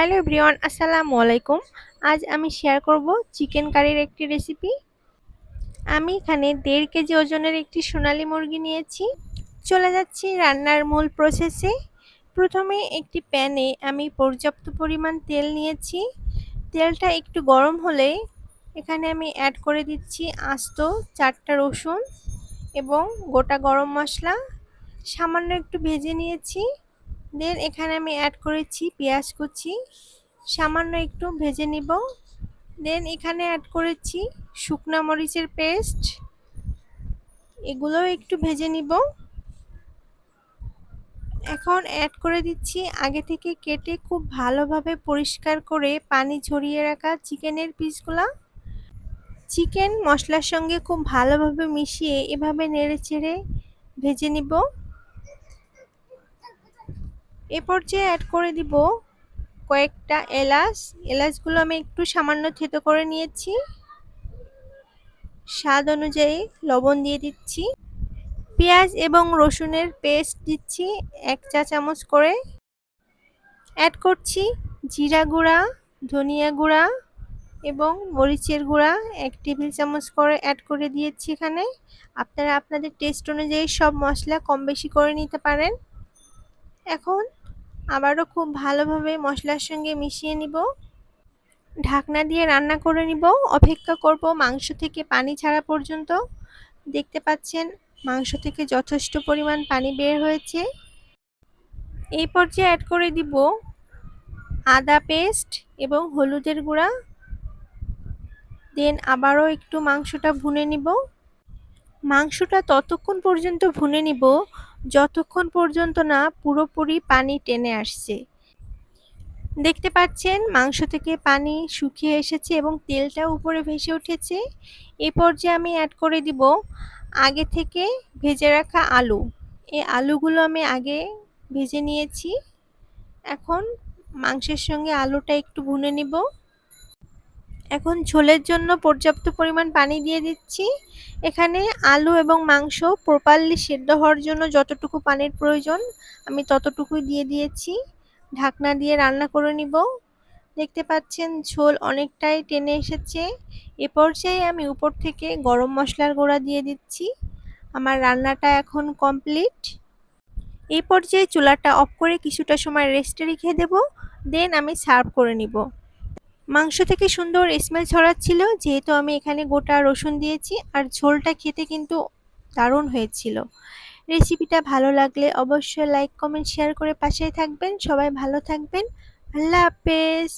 Hello everyone, আসসালামু আলাইকুম। আজ আমি শেয়ার করব চিকেন কারির একটি রেসিপি আমি এখানে দেড় কেজি ওজনের একটি সোনালি মুরগি নিয়েছি। চলে যাচ্ছি রান্নার মূল প্রসেসে প্রথমে একটি প্যানে আমি পর্যাপ্ত পরিমাণ তেল নিয়েছি। তেলটা একটু গরম হলে এখানে আমি অ্যাড করে দিচ্ছি আস্ত চারটা রসুন এবং গোটা গরম মশলা। সামান্য একটু ভেজে নিয়েছি। দেন এখানে আমি অ্যাড করেছি পেঁয়াজ কুচি। সামান্য একটু ভেজে নিব। দেন এখানে অ্যাড করেছি শুকনো মরিচের পেস্ট এগুলোও একটু ভেজে নিব। এখন অ্যাড করে দিচ্ছি আগে থেকে কেটে খুব ভালোভাবে পরিষ্কার করে পানি ঝরিয়ে রাখা চিকেনের পিসগুলা। চিকেন মশলার সঙ্গে খুব ভালোভাবে মিশিয়ে এভাবে নেড়ে চেড়ে ভেজে নিব। এ পর্যায়ে অ্যাড করে দিব কয়েকটা এলাচ। এলাচগুলো আমি একটু সামান্য থেতো করে নিয়েছি। স্বাদ অনুযায়ী লবণ দিয়ে দিচ্ছি। পেঁয়াজ এবং রসুনের পেস্ট দিচ্ছি এক চা চামচ করে। অ্যাড করছি জিরা গুঁড়া, ধনিয়া গুঁড়া এবং মরিচের গুঁড়া এক টেবিল চামচ করে অ্যাড করে দিয়েছি এখানে। আপনারা আপনাদের টেস্ট অনুযায়ী সব মশলা কম বেশি করে নিতে পারেন। এখন আবারও খুব ভালোভাবে মশলার সঙ্গে মিশিয়ে নিব। ঢাকনা দিয়ে রান্না করে নিব। অপেক্ষা করব মাংস থেকে পানি ছাড়া পর্যন্ত। দেখতে পাচ্ছেন, মাংস থেকে যথেষ্ট পরিমাণ পানি বের হয়েছে। এই পর্যায়ে অ্যাড করে দিব আদা পেস্ট এবং হলুদের গুঁড়া। দেন আবারও একটু মাংসটা ভুনে নিব। মাংসটা ততক্ষণ পর্যন্ত ভুনে নিব যতক্ষণ পর্যন্ত না পুরোপুরি পানি টেনে আসছে। দেখতে পাচ্ছেন, মাংস থেকে পানি শুকিয়ে এসেছে এবং তেলটা উপরে ভেসে উঠেছে। এই পর্যায়ে আমি অ্যাড করে দিব আগে থেকে ভেজে রাখা আলু। এই আলুগুলো আমি আগে ভেজে নিয়েছি। এখন মাংসের সঙ্গে আলুটা একটু ভুনে নিব। এখন ঝোলের জন্য পর্যাপ্ত পরিমাণ পানি দিয়ে দিচ্ছি। এখানে আলু এবং মাংস প্রপারলি সেদ্ধ হওয়ার জন্য যতটুকু পানির প্রয়োজন, আমি ততটুকুই দিয়ে দিয়েছি। ঢাকনা দিয়ে রান্না করে নিব। দেখতে পাচ্ছেন ঝোল অনেকটাই টেনে এসেছে। এ পর্যায়ে আমি উপর থেকে গরম মশলার গুঁড়া দিয়ে দিচ্ছি। আমার রান্নাটা এখন কমপ্লিট। এই পর্যায়ে চুলাটা অফ করে কিছুটা সময় রেস্টে রেখে দেব। দেন আমি সার্ভ করে নিব। মাংস থেকে সুন্দর স্মেল ছড়াচ্ছিল, যেহেতু আমি এখানে গোটা রসুন দিয়েছি আর ঝোলটা খেতে কিন্তু দারুণ হয়েছিল। রেসিপিটা ভালো লাগলে অবশ্যই লাইক কমেন্ট শেয়ার করে পাশে থাকবেন। সবাই ভালো থাকবেন। আল্লাহ হাফেজ।